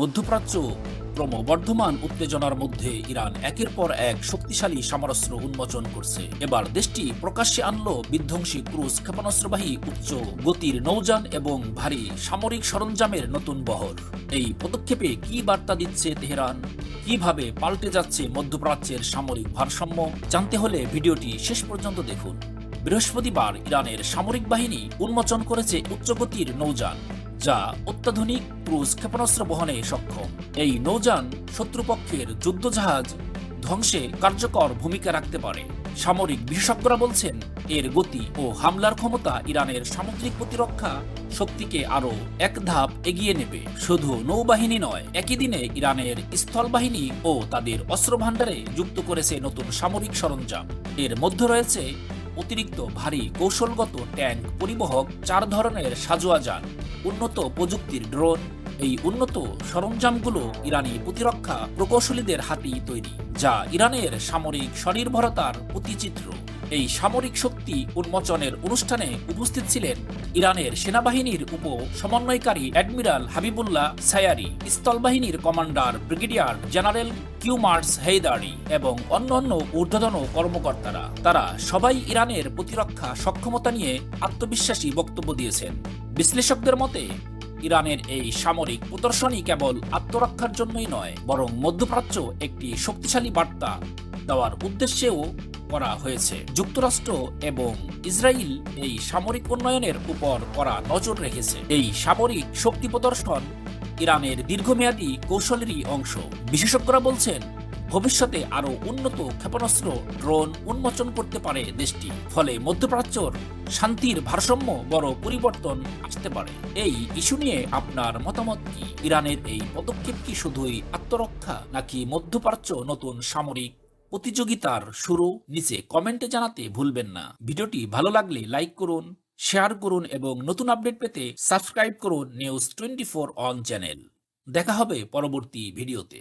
মধ্যপ্রাচ্য। ক্রমবর্ধমান উত্তেজনার মধ্যে ইরান একের পর এক শক্তিশালী সমরাস্ত্র উন্মোচন করছে। এবার দেশটি প্রকাশ্যে আনল বিধ্বংসী ক্রুজ ক্ষেপণাস্ত্রবাহী উচ্চ গতির নৌযান এবং ভারী সামরিক সরঞ্জামের নতুন বহর। এই পদক্ষেপে কি বার্তা দিচ্ছে তেহরান? কীভাবে পাল্টে যাচ্ছে মধ্যপ্রাচ্যের সামরিক ভারসাম্য? জানতে হলে ভিডিওটি শেষ পর্যন্ত দেখুন। বৃহস্পতিবার ইরানের সামরিক বাহিনী উন্মোচন করেছে উচ্চগতির নৌযান। যা অত্যাধুনিক ক্রুজ ক্ষেপণাস্ত্র বহনে সক্ষম। এই নৌযান শত্রুপক্ষের যুদ্ধজাহাজ ধ্বংসে কার্যকর ভূমিকা রাখতে পারে। সামরিক বিশেষজ্ঞরা বলছেন, এর গতি ও হামলার ক্ষমতা ইরানের সামুদ্রিক প্রতিরক্ষা শক্তিকে আরও এক ধাপ এগিয়ে নেবে। শুধু নৌবাহিনী নয়, একই দিনে ইরানের স্থল বাহিনী ও তাদের অস্ত্র ভাণ্ডারে যুক্ত করেছে নতুন সামরিক সরঞ্জাম। এর মধ্যে রয়েছে অতিরিক্ত ভারী কৌশলগত ট্যাঙ্ক পরিবহক, চার ধরনের সাজোয়া যান। উন্নত প্রযুক্তির ড্রোন, এই উন্নত সরঞ্জামগুলো ইরানি প্রতিরক্ষা প্রকৌশলীদের হাতেই তৈরি, যা ইরানের সামরিক স্বনির্ভরতার প্রতিচিত্র এই সামরিক শক্তি উন্মোচনের অনুষ্ঠানে উপস্থিত ছিলেন ইরানের সেনাবাহিনীর উপ সমন্বয়কারী admiral Habibullah Sayyari, স্থলবাহিনীর commander brigadier general Kiumars Heidari এবং অন্যান্য ঊর্ধ্বতন কর্মকর্তারা। তারা সবাই ইরানের প্রতিরক্ষা সক্ষমতা নিয়ে আত্মবিশ্বাসী বক্তব্য দিয়েছেন। বিশ্লেষকদের মতে, ইরানের এই সামরিক প্রদর্শনী কেবল আত্মরক্ষার জন্যই নয়, বরং মধ্যপ্রাচ্য একটি শক্তিশালী বার্তা দেওয়ার উদ্দেশ্যেও করা হয়েছে। যুক্তরাষ্ট্র এবং ইসরায়েল এই সামরিক উন্নয়নের উপর করা নজর রেখেছে। এই সামরিক শক্তি প্রদর্শন ইরানের দীর্ঘমেয়াদী কৌশলেরই অংশ। বিশেষজ্ঞরা বলছেন ভবিষ্যতে আরও উন্নত ক্ষেপণাস্ত্র, ড্রোন উন্মোচন করতে পারে দেশটি। ফলে মধ্যপ্রাচ্যর শান্তির ভারসাম্য বড় পরিবর্তন আসতে পারে। এই ইস্যু নিয়ে আপনার মতামত কি? ইরানের এই পদক্ষেপ কি শুধুই আত্মরক্ষা, নাকি মধ্যপ্রাচ্য নতুন সামরিক প্রতিযোগিতার শুরু? নিচে কমেন্টে জানাতে ভুলবেন না। ভিডিওটি ভালো লাগলে লাইক করুন, শেয়ার করুন এবং নতুন আপডেট পেতে সাবস্ক্রাইব করুন news twenty four on channel. দেখা হবে পরবর্তী ভিডিওতে।